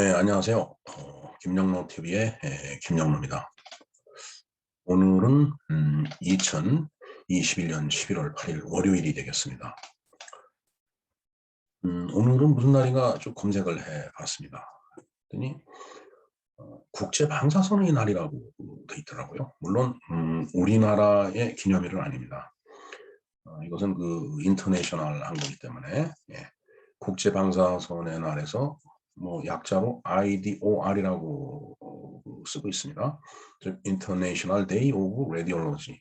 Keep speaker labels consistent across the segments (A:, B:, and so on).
A: 네, 안녕하세요. 어, 김영로 TV의 에, 김영로입니다. 오늘은 음, 2021년 11월 8일 월요일이 되겠습니다. 음, 오늘은 무슨 날인가 좀 검색을 해봤습니다. 그랬더니 어, 국제 방사선의 날이라고 돼 있더라고요. 물론 음, 우리나라의 기념일은 아닙니다. 어, 이것은 그 인터내셔널 한 거기 때문에 예, 국제 방사선의 날에서 뭐 약자로 IDOR이라고 쓰고 있습니다. 즉 International Day of Radiology.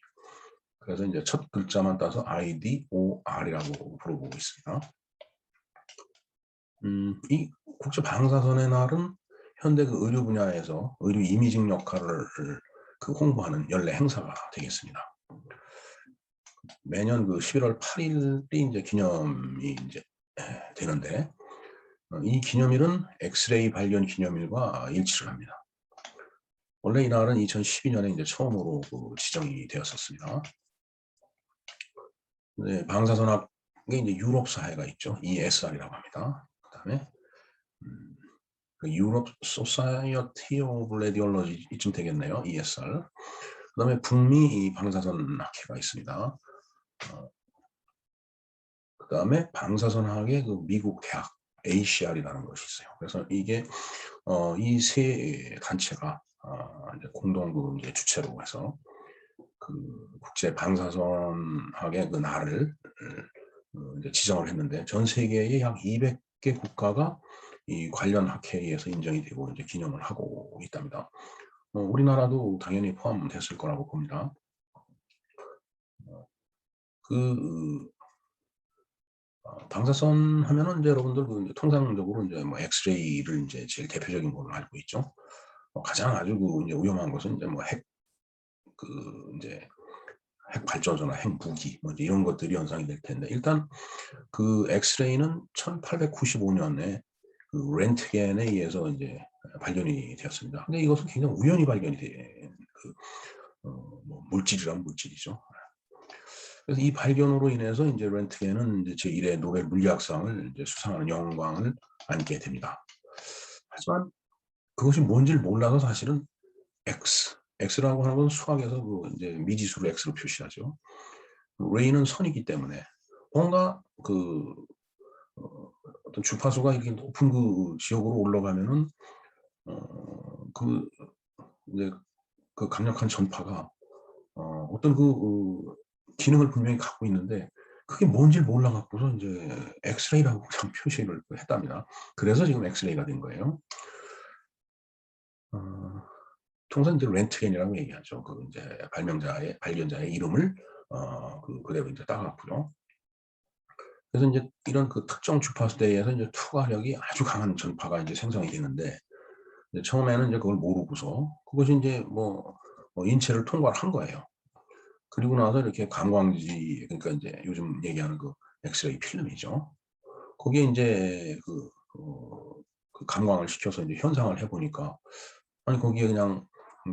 A: 그래서 이제 첫 글자만 따서 IDOR이라고 부르고 있습니다. 음, 이 국제 방사선의 날은 현대 그 의료 분야에서 의료 이미징 역할을 그 홍보하는 연례 행사가 되겠습니다. 매년 그 11월 8일이 이제 기념이 이제 되는데 어, 이 기념일은 엑스레이 발견 기념일과 일치를 합니다. 원래 이 날은 2012년에 이제 처음으로 그 지정이 되었었습니다. 네, 방사선학에 이제 유럽 사회가 있죠. ESR이라고 합니다. 그다음에 음, 그 유럽 소사이어티 오브 레디올로지 이쯤 되겠네요. ESR. 그다음에 북미 방사선 학회가 있습니다. 어, 그다음에 방사선학의 그 미국 대학 ACR이라는 것이 있어요. 그래서 이게 어, 이 세 단체가 어, 공동 그 주체로 해서 그 국제 방사선학의 그 날을 어, 지정을 했는데 전 세계의 약 200개 국가가 이 관련 학회에서 인정이 되고 이제 기념을 하고 있답니다. 어, 우리나라도 당연히 포함됐을 거라고 봅니다. 어, 그 어, 방사선 하면은 이제 여러분들 그 이제 통상적으로 이제 뭐 엑스레이를 이제 제일 대표적인 걸로 알고 있죠. 어, 가장 아주 그 이제 위험한 것은 이제 뭐 핵 그 이제 핵 발전소나 핵 무기 뭐 이런 것들이 연상이 될 텐데 일단 그 엑스레이는 1895년에 그 렌트겐에 의해서 이제 발견이 되었습니다. 근데 이것은 굉장히 우연히 발견이 된 그 어, 뭐 물질이란 물질이죠. 그래서 이 발견으로 인해서 이제 렌트겐은 이제 제1회 노벨 물리학상을 수상하는 영광을 안게 됩니다. 하지만 그것이 뭔지를 몰라서 사실은 X, X라고 하는 건 수학에서 그 이제 미지수를 X로 표시하죠. 레이는 선이기 때문에 뭔가 그 어, 어떤 주파수가 이렇게 높은 그 지역으로 올라가면은 어그 이제 그 강력한 전파가 어 어떤 그, 그 기능을 분명히 갖고 있는데 그게 뭔지 몰라갖고서 이제 엑스레이라고 그냥 표시를 했답니다. 그래서 지금 엑스레이가 된 거예요. 어, 통상 이제 렌트겐이라고 얘기하죠. 그 이제 발명자의 발견자의 이름을 어, 그 그대로 이제 따갔고요. 그래서 이제 이런 그 특정 주파수대에서 이제 투과력이 아주 강한 전파가 이제 생성이 되는데 이제 처음에는 이제 그걸 모르고서 그것이 이제 뭐, 뭐 인체를 통과를 한 거예요. 그리고 나서 이렇게 감광지 그러니까 이제 요즘 얘기하는 그 엑스레이 필름이죠. 거기에 이제 그, 어, 그 감광을 시켜서 이제 현상을 해보니까 아니 거기에 그냥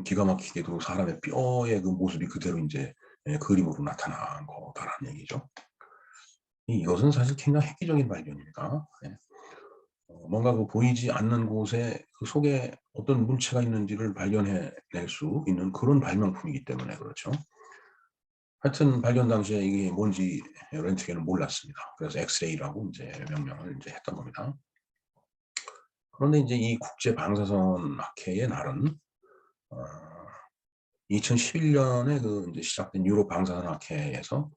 A: 기가 막히게도 사람의 뼈의 그 모습이 그대로 이제 예, 그림으로 나타난 거다라는 얘기죠. 이것은 사실 굉장히 획기적인 발견입니다. 예. 어, 뭔가 그 보이지 않는 곳에 그 속에 어떤 물체가 있는지를 발견해낼 수 있는 그런 발명품이기 때문에 그렇죠. 하여튼 발견 당시에 이게 뭔지 렌트겐은 몰랐습니다. 그래서 엑스레이라고 이제 명명을 이제 했던 겁니다. 그런데 이제 이 국제 방사선 학회의 날은 어, 2011년에 그 이제 시작된 유럽 방사선 학회에서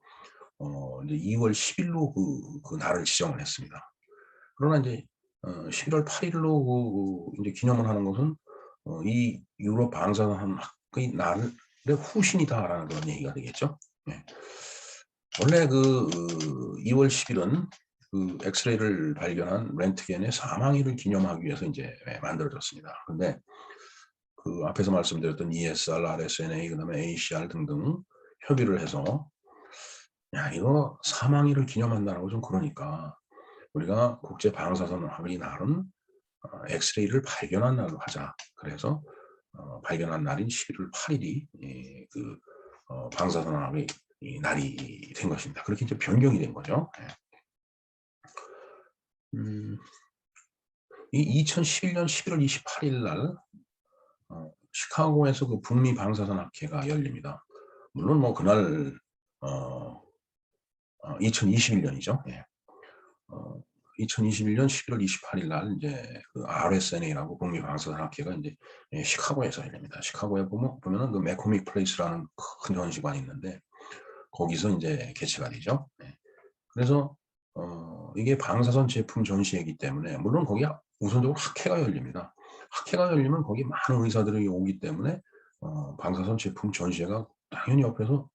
A: 어, 이제 2월 10일로 그, 그 날을 지정을 했습니다. 그러나 이제 어, 11월 8일로 그, 그 이제 기념을 하는 것은 어, 이 유럽 방사선 학회 날의 후신이다라는 그런 얘기가 되겠죠. 네. 원래 그 2월 10일은 그 엑스레이를 발견한 렌트겐의 사망일을 기념하기 위해서 이제 만들어졌습니다. 근데 그 앞에서 말씀드렸던 ESR, RSNA, 그다음에 ACR 등등 협의를 해서 야 이거 사망일을 기념한다는 좀 그러니까 우리가 국제 방사선 학의 날은 어, 엑스레이를 발견한 날로 하자. 그래서 어, 발견한 날인 11월 8일이 예, 그 어, 방사선학의 날이 된 것입니다. 그렇게 이제 변경이 된 거죠. 예. 음, 이 2011년 11월 28일 날 어, 시카고에서 그 북미 방사선 학회가 열립니다. 물론 뭐 그날 어, 어 2021년이죠. 예. 어, 2021년 11월 28일 날 이제 그 RSNA라고 북미 방사선 학회가 이제 예, 시카고에서 열립니다. 시카고에 보면 보면은 그 매코믹 플레이스라는 큰 전시관이 있는데 거기서 이제 개최가 되죠. 예. 그래서 어, 이게 방사선 제품 전시회이기 때문에 물론 거기 우선적으로 학회가 열립니다. 학회가 열리면 거기 많은 의사들이 오기 때문에 어, 방사선 제품 전시회가 당연히 옆에서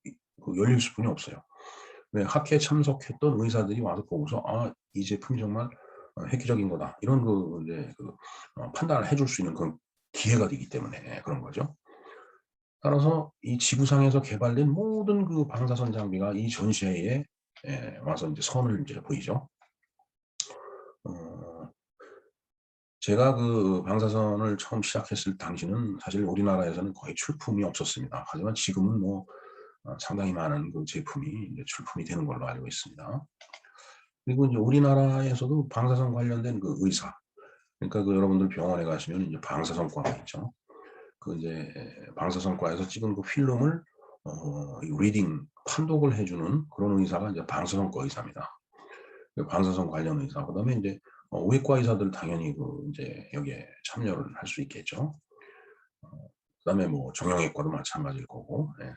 A: 그 열릴 수뿐이 없어요. 왜 학회에 참석했던 의사들이 와서 보고서 아 이 제품이 정말 어, 획기적인 거다 이런 그 이제 그 어, 판단을 해줄 수 있는 그런 기회가 되기 때문에 그런 거죠. 따라서 이 지구상에서 개발된 모든 그 방사선 장비가 이 전시회에 예, 와서 이제 선을 이제 보이죠. 어, 제가 그 방사선을 처음 시작했을 당시는 사실 우리나라에서는 거의 출품이 없었습니다. 하지만 지금은 뭐 어, 상당히 많은 그 제품이 출품이 되는 걸로 알고 있습니다. 그리고 이제 우리나라에서도 방사선 관련된 그 의사, 그러니까 그 여러분들 병원에 가시면 이제 방사선과가 있죠. 그 이제 방사선과에서 찍은 그 필름을 어, 리딩 판독을 해주는 그런 의사가 이제 방사선과 의사입니다. 그 방사선 관련 의사. 그다음에 이제 어, 외과 의사들 당연히 그 이제 여기에 참여를 할 수 있겠죠. 어, 그다음에 뭐 정형외과도 마찬가지일 거고. 예.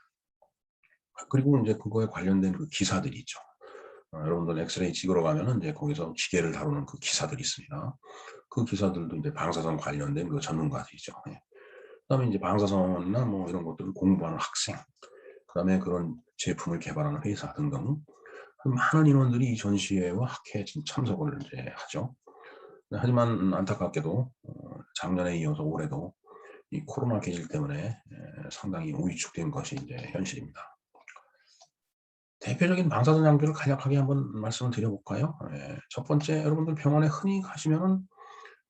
A: 그리고 이제 그거에 관련된 그 기사들이 있죠. 어, 여러분들 엑스레이 찍으러 가면은 이제 거기서 기계를 다루는 그 기사들이 있습니다. 그 기사들도 이제 방사선 관련된 그 전문가들이죠. 예. 그다음에 이제 방사선이나 뭐 이런 것들을 공부하는 학생, 그다음에 그런 제품을 개발하는 회사 등등 많은 인원들이 이 전시회와 학회에 참석을 이제 하죠. 하지만 안타깝게도 어, 작년에 이어서 올해도 이 코로나 계절 때문에 상당히 위축된 것이 이제 현실입니다. 대표적인 방사선 장비를 간략하게 한번 말씀을 드려볼까요? 첫 번째, 여러분들 병원에 흔히 가시면은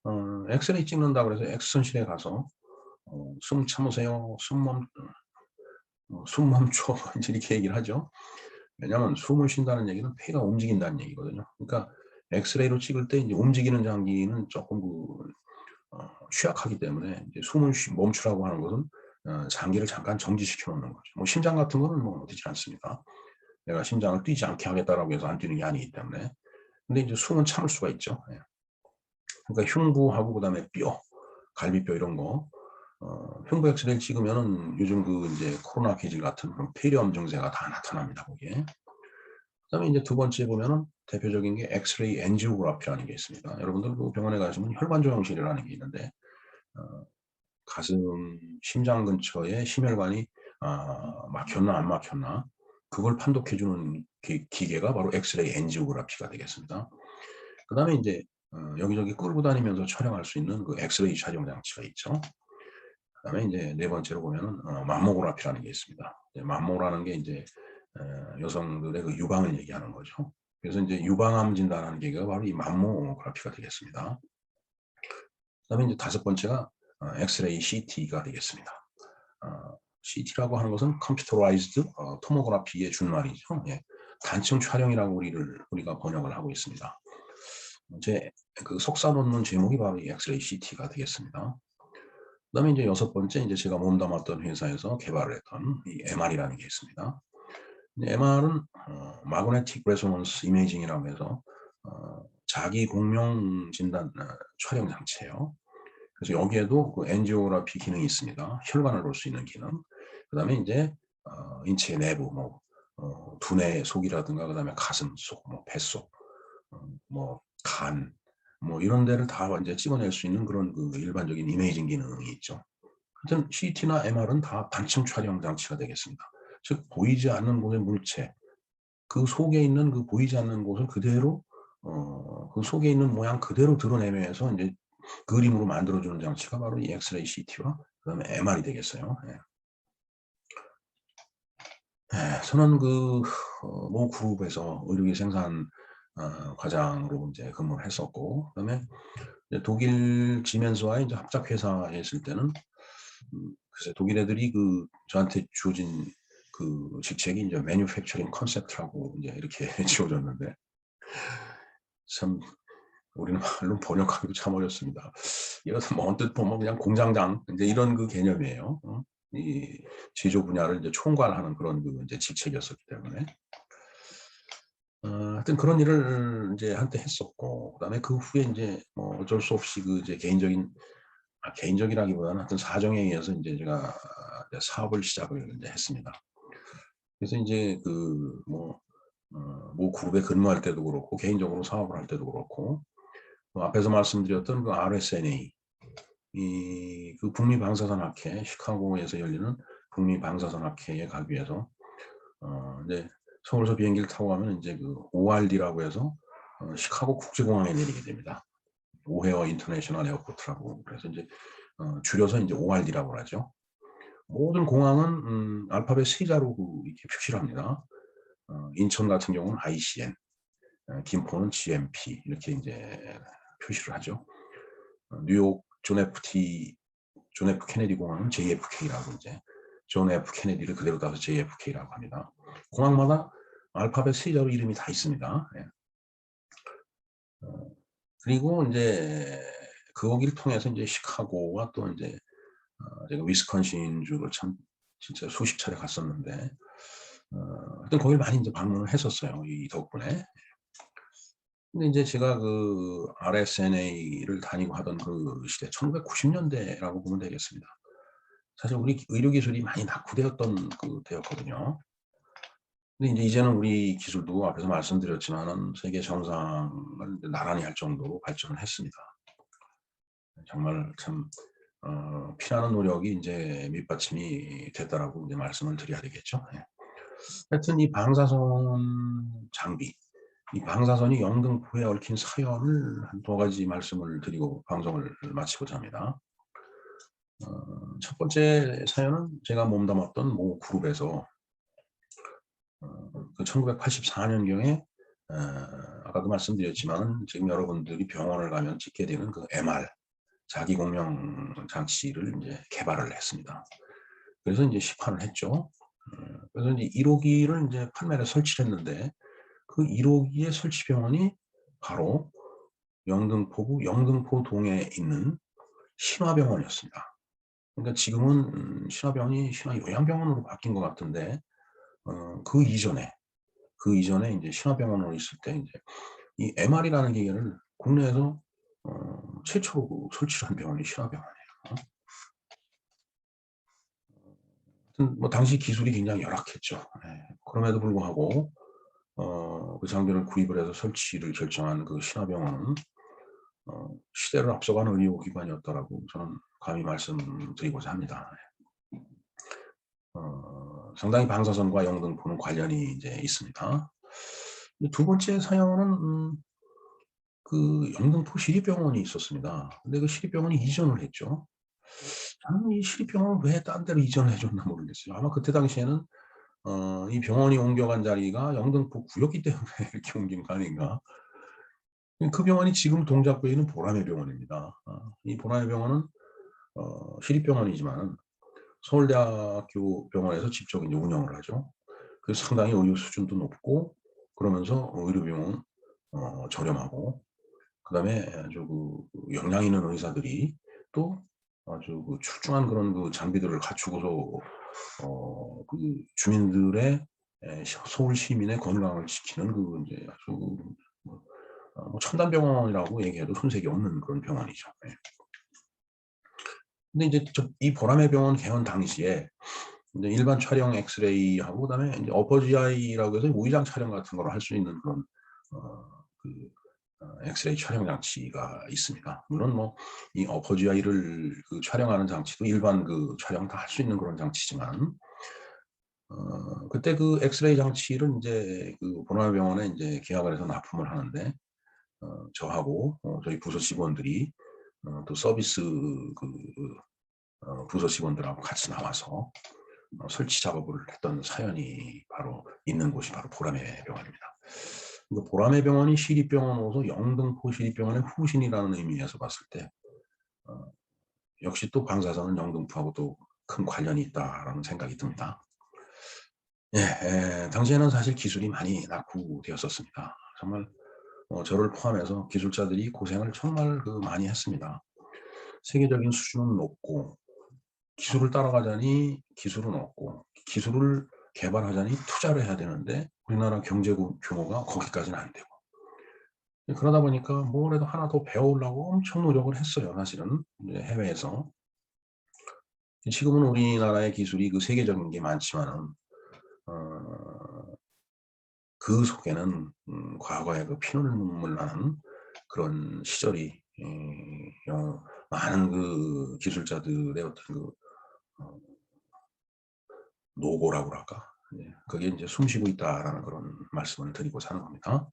A: 어, 엑스레이 찍는다 그래서 엑스선실에 가서 어, 숨 참으세요, 숨 멈, 어, 숨 멈춰 이렇게 얘기를 하죠. 왜냐하면 숨을 쉰다는 얘기는 폐가 움직인다는 얘기거든요. 그러니까 엑스레이로 찍을 때 이제 움직이는 장기는 조금 그 어, 취약하기 때문에 숨을 쉬, 멈추라고 하는 것은 어, 장기를 잠깐 정지시켜 놓는 거죠. 뭐 심장 같은 거는 뭐 되지 않습니다. 내가 심장을 뛰지 않게 하겠다라고 해서 안 뛰는 게 아니기 때문에. 근데 이제 숨은 참을 수가 있죠. 예. 그러니까 흉부하고 그다음에 뼈, 갈비뼈 이런 거 어, 흉부 엑스레이를 찍으면은 요즘 그 이제 코로나 계질 같은 그런 폐렴 증세가 다 나타납니다, 거기에. 그다음에 이제 두 번째 보면은 대표적인 게 엑스레이 엔지오그라피라는 게 있습니다. 여러분들 그 병원에 가시면 혈관 조형실이라는 게 있는데 어, 가슴, 심장 근처에 심혈관이 아, 막혔나 안 막혔나 그걸 판독해 주는 기, 계가 바로 엑스레이 엔지오그라피가 되겠습니다. 그 다음에 이제 어, 여기저기 끌고 다니면서 촬영할 수 있는 그 엑스레이 촬영 장치가 있죠. 그 다음에 이제 네 번째로 보면은 어, 맘모그라피라는 게 있습니다. 맘모라는 게 이제 어, 여성들의 그 유방을 얘기하는 거죠. 그래서 이제 유방암 진단하는 계기가 바로 이 맘모그라피가 되겠습니다. 그 다음에 이제 다섯 번째가 어, 엑스레이 CT가 되겠습니다. 어, CT라고 하는 것은 컴퓨터라이즈드 어, 토모그래피의 준말이죠. 예. 단층 촬영이라고 우리를 우리가 번역을 하고 있습니다. 제그 석사 논문 제목이 바로 이 엑스레이 CT가 되겠습니다. 그다음에 이제 여섯 번째 이제 제가 몸담았던 회사에서 개발을 했던 이 MR이라는 게 있습니다. MR은 어, 마그네틱 레소넌스 이미징이라고 해서 어, 자기 공명 진단 어, 촬영 장치예요. 그래서 여기에도 그 엔지오그라피 기능이 있습니다. 혈관을 볼 수 있는 기능. 그다음에 이제 어, 인체 내부 뭐 어, 두뇌 속이라든가 그다음에 가슴 속, 뭐 뱃속, 어, 뭐 간 뭐 이런 데를 다 이제 찍어낼 수 있는 그런 그 일반적인 이메이징 기능이 있죠. 하여튼 CT나 MR은 다 단층 촬영 장치가 되겠습니다. 즉 보이지 않는 곳의 물체, 그 속에 있는 그 보이지 않는 곳을 그대로 어, 그 속에 있는 모양 그대로 드러내면서 이제 그림으로 만들어주는 장치가 바로 이 엑스레이 CT와 그다음에 MR이 되겠어요. 예. 예, 저는 그모 어, 그룹에서 의료기 생산 어, 과장으로 이제 근무를 했었고, 그다음에 독일 지멘스와 이제 합작 회사에 있을 때는 음, 글쎄 독일 애들이 그 저한테 주어진 그 직책이 이제 매뉴팩처링 컨셉트라고 이제 이렇게 지어졌는데 참 우리는 말로 번역하기도 참 어렵습니다. 이것은 뭐 언뜻 보면 그냥 공장장 이제 이런 그 개념이에요. 어? 이 제조 분야를 이제 총괄하는 그런 그 이제 직책이었었기 때문에. 어, 하여튼 그런 일을 이제 한때 했었고, 그다음에 그 후에 이제 뭐 어쩔 수 없이 그 이제 개인적인 아, 개인적이라기보다는 하여튼 사정에 의해서 이제 제가 이제 사업을 시작을 이제 했습니다. 그래서 이제 그뭐 어, 모 그룹에 근무할 때도 그렇고 개인적으로 사업을 할 때도 그렇고 뭐 앞에서 말씀드렸던 그 RSNA 이 그 북미 방사선학회 시카고에서 열리는 북미 방사선학회에 가기 위해서 어 이제 서울서 비행기를 타고 가면 이제 그 ORD라고 해서 어, 시카고 국제공항에 내리게 됩니다. 오헤어 인터내셔널 에어포트라고 그래서 이제 어, 줄여서 이제 ORD라고 하죠. 모든 공항은 음, 알파벳 세 자로 그 이렇게 표시를 합니다. 어, 인천 같은 경우는 ICN, 어, 김포는 GMP 이렇게 이제 표시를 하죠. 어, 뉴욕 존 F T 존 F 케네디 공항은 JFK라고 이제 존 F 케네디를 그대로 따서 JFK라고 합니다. 공항마다 알파벳 세 자로 이름이 다 있습니다. 예. 어, 그리고 이제 거기를 통해서 이제 시카고와 또 이제 어, 제가 위스콘신 주를 참 진짜 수십 차례 갔었는데 어, 하여튼 거기를 많이 이제 방문을 했었어요. 이 덕분에. 근데 이제 제가 그 RSNA를 다니고 하던 그 시대, 1990년대라고 보면 되겠습니다. 사실 우리 의료기술이 많이 낙후되었던 그 때였거든요. 근데 이제 이제는 우리 기술도 앞에서 말씀드렸지만은 세계 정상을 나란히 할 정도로 발전을 했습니다. 정말 참 어, 피나는 노력이 이제 밑받침이 됐다라고 이제 말씀을 드려야 되겠죠. 예. 하여튼 이 방사선 장비, 이 방사선이 영등포에 얽힌 사연을 한 두 가지 말씀을 드리고 방송을 마치고자 합니다. 어, 첫 번째 사연은 제가 몸담았던 모 그룹에서 어, 그 1984년경에 어, 아까도 말씀드렸지만 지금 여러분들이 병원을 가면 찍게 되는 그 MR 자기 공명 장치를 이제 개발을 했습니다. 그래서 이제 시판을 했죠. 어, 그래서 이제 1호기를 이제 판매를 설치를 했는데 그 1호기의 설치 병원이 바로 영등포구 영등포동에 있는 신화병원이었습니다. 그러니까 지금은 음, 신화병원이 신화요양병원으로 바뀐 것 같은데 어, 그 이전에 그 이전에 이제 신화병원으로 있을 때 이제 이 MR이라는 기계를 국내에서 어, 최초로 그 설치한 병원이 신화병원이에요. 뭐 당시 기술이 굉장히 열악했죠. 네. 그럼에도 불구하고 어, 그 장비를 구입을 해서 설치를 결정한 그 신화병원은 어, 시대를 앞서가는 의료기관이었다라고 저는 감히 말씀드리고자 합니다. 어, 상당히 방사선과 영등포는 관련이 이제 있습니다. 두 번째 사연은 음, 그 영등포 시립병원이 있었습니다. 근데 그 시립병원이 이전을 했죠. 저는 이 시립병원을 왜딴 데로 이전을 해줬나 모르겠어요. 아마 그때 당시에는 어, 이 병원이 옮겨간 자리가 영등포 구였기 때문에 이렇게 옮긴 거 아닌가. 그 병원이 지금 동작구에 있는 보라매 병원입니다. 어, 이 보라매 병원은 어, 시립병원이지만 서울대학교 병원에서 직접 이제 운영을 하죠. 그래서 상당히 의료 수준도 높고 그러면서 의료비용은 어, 저렴하고 그다음에 아주 그 역량 있는 의사들이 또 아주 그 출중한 그런 그 장비들을 갖추고서 어, 그 주민들의 서울 시민의 건강을 지키는 그 이제 아주 뭐, 어, 뭐 첨단 병원이라고 얘기해도 손색이 없는 그런 병원이죠. 네. 근데 이제 이 보라매 병원 개원 당시에 이제 일반 촬영 엑스레이하고 그다음에 이제 어퍼지아이라고 해서 우이장 촬영 같은 걸 할 수 있는 그런 어, 그 어, 엑스레이 촬영 장치가 있습니다. 물론 뭐 이 어퍼지아이를 그 촬영하는 장치도 일반 그 촬영 다 할 수 있는 그런 장치지만 어, 그때 그 엑스레이 장치를 이제 그 보나병원에 이제 계약을 해서 납품을 하는데 어, 저하고 어, 저희 부서 직원들이 어, 또 서비스 그 어, 부서 직원들하고 같이 나와서 어, 설치 작업을 했던 사연이 바로 있는 곳이 바로 보라매 병원입니다. 그 보라매 병원이 시립병원으로서 영등포 시립병원의 후신이라는 의미에서 봤을 때 어, 역시 또 방사선은 영등포하고 또 큰 관련이 있다라는 생각이 듭니다. 예, 에, 당시에는 사실 기술이 많이 낙후되었었습니다. 정말 어, 저를 포함해서 기술자들이 고생을 정말 그 많이 했습니다. 세계적인 수준은 높고 기술을 따라가자니 기술은 없고 기술을 개발하자니 투자를 해야 되는데 우리나라 경제 구- 규모가 거기까지는 안 되고 그러다 보니까 뭐래도 하나 더 배우려고 엄청 노력을 했어요. 사실은 해외에서 지금은 우리나라의 기술이 그 세계적인 게 많지만은 어, 그 속에는 음, 과거에 그 피눈물 나는 그런 시절이 에, 어, 많은 그 기술자들의 어떤 그 어, 노고라고 할까 예, 그게 이제 숨쉬고 있다라는 그런 말씀을 드리고 사는 겁니다.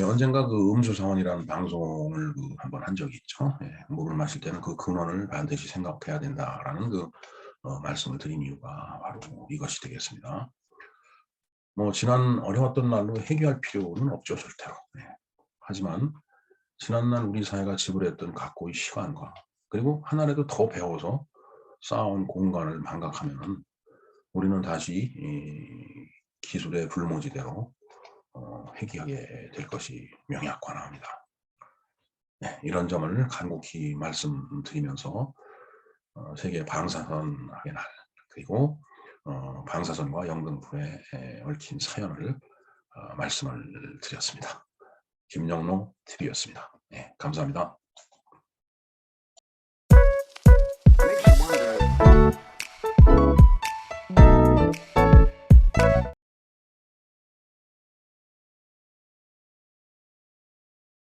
A: 예, 언젠가 그 음주사원이라는 방송을 그 한번 한 적이 있죠. 예, 물을 마실 때는 그 근원을 반드시 생각해야 된다라는 그 어, 말씀을 드린 이유가 바로 이것이 되겠습니다. 뭐 지난 어려웠던 날로 해결할 필요는 없죠 절대로. 예. 하지만 지난날 우리 사회가 지불했던 각고의 시간과 그리고 하나라도 더 배워서 쌓아온 공간을 망각하면은 우리는 다시 이 기술의 불모지대로 어, 회귀하게 될 것이 명약관화합니다. 네, 이런 점을 간곡히 말씀드리면서 어, 세계 방사선학의 날 그리고 어, 방사선과 영등포에 에, 얽힌 사연을 어, 말씀을 드렸습니다. 김영로 TV였습니다. 네, 감사합니다.